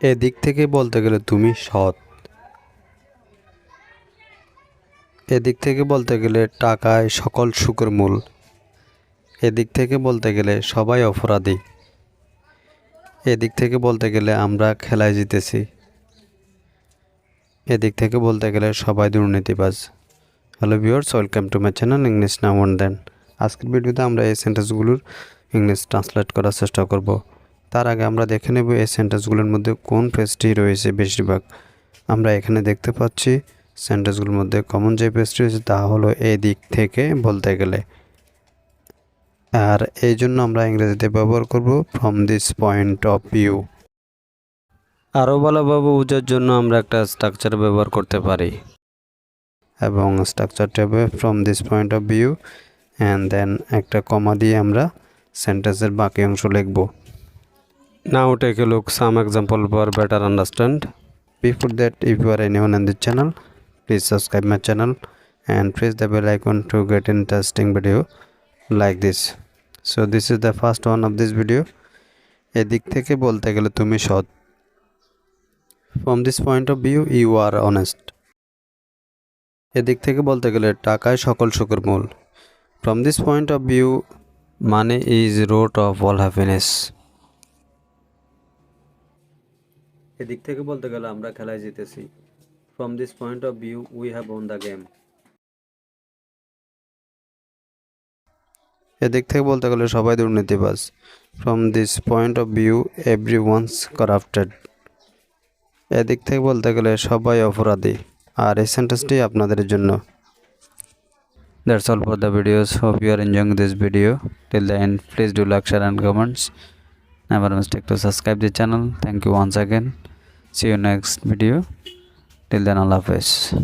এদিক থেকে বলতে গেলে তুমি সৎ। এদিক থেকে বলতে গেলে টাকায় সকল সুখের মূল। এদিক থেকে বলতে গেলে সবাই অপরাধী। এদিক থেকে বলতে গেলে আমরা খেলায় জিতেছি। এদিক থেকে বলতে গেলে সবাই দুর্নীতিবাজ। Hello viewers, welcome to my channel English নাম দেন। আজকের ভিডিওতে আমরা এই সেন্টেন্সগুলোর ইংলিশ ট্রান্সলেট করার চেষ্টা করব। তার আগে আমরা দেখে নেব এই সেন্টেন্সগুলোর মধ্যে কোন পেজটি রয়েছে বেশিরভাগ। আমরা এখানে দেখতে পাচ্ছি সেন্টেন্সগুলোর মধ্যে কমন যে পেজটি রয়েছে তা হলো এই দিক থেকে বলতে গেলে। আর এই জন্য আমরা ইংরেজিতে ব্যবহার করব from this point of view আরও ভালোভাবে বোঝার জন্য আমরা একটা স্ট্রাকচার ব্যবহার করতে পারি। এবং স্ট্রাকচারটা হবে from this point of view and then একটা কমা দিয়ে আমরা সেন্টেন্সের বাকি অংশ লিখব। now take a look some example for better understand before that if you are any one in this channel please subscribe my channel and press the bell icon to get interesting video like this so this is the first one of this video এদিক থেকে বলতে গেলে তুমি সৎ from this point of view you are honest এদিক থেকে বলতে গেলে টাকায় সকল সুখের মূল from this point of view money is root of all happiness এদিক থেকে বলতে গেলে আমরা খেলায় জিতেছি from this point of view we have won the game এদিক থেকে বলতে গেলে সবাই দুর্নীতিবাজ from this point of view everyone's corrupted এদিক থেকে বলতে গেলে সবাই অপরাধী আর এই সেন্টেন্সটি আপনাদের জন্য That's all for the videos. Hope you are enjoying this video. Till the end, please do like, share, and comments. Never mistake to subscribe the channel. Thank you once again. See you next video. Till then, Allah Hafiz.